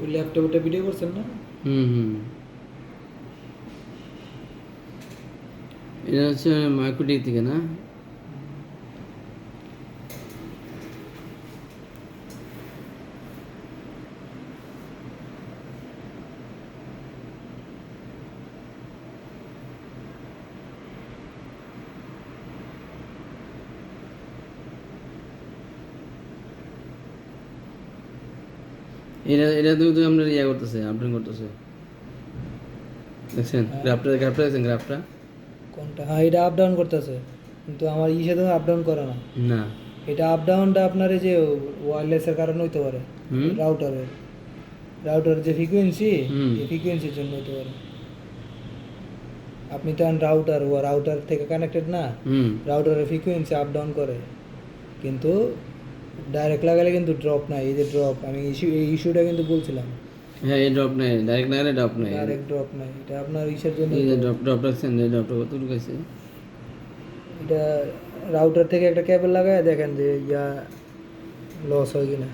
ওই ল্যাপটপটা ভিডিও করছেন না? হুম হুম। এটা হচ্ছে মার্কেটিং থেকে না? এটা এটা ইয়া করতেছে আপডেট করতেছে। দেখছেন? গ্রাফটা গ্রাফটা দেখছেন গ্রাফটা কোনটা? হ্যাঁ এটা আপ ডাউন করতেছে। কিন্তু আমার ইসে তো আপ ডাউন করে না। না। এটা আপ ডাউনটা আপনার এই যে ওয়্যারলেসের কারণে হইতে পারে। রাউটারের রাউটার যে ফ্রিকোয়েন্সি। এই ফ্রিকোয়েন্সির জন্য হতে পারে। আপনি তো রাউটার ও রাউটার থেকে কানেক্টেড না। হুম। রাউটারের ফ্রিকোয়েন্সি আপ ডাউন করে। কিন্তু ডাইরেক্ট লাগালে কিন্তু ড্রপ নাই এই যে ড্রপ আমি ইস্যু এই ইস্যুটা কিন্তু বলছিলাম। হ্যাঁ এই ড্রপ নাই ডাইরেক্ট লাগালে ড্রপ নাই। ডাইরেক্ট ড্রপ নাই এটা আপনার ইসের জন্য এই যে ড্রপ ড্রপ রাখছেন এই ড্রপটা কত গেছে এটা রাউটার থেকে একটা কেবল লাগায় দেখেন যে ইয়া লস হয় কিনা।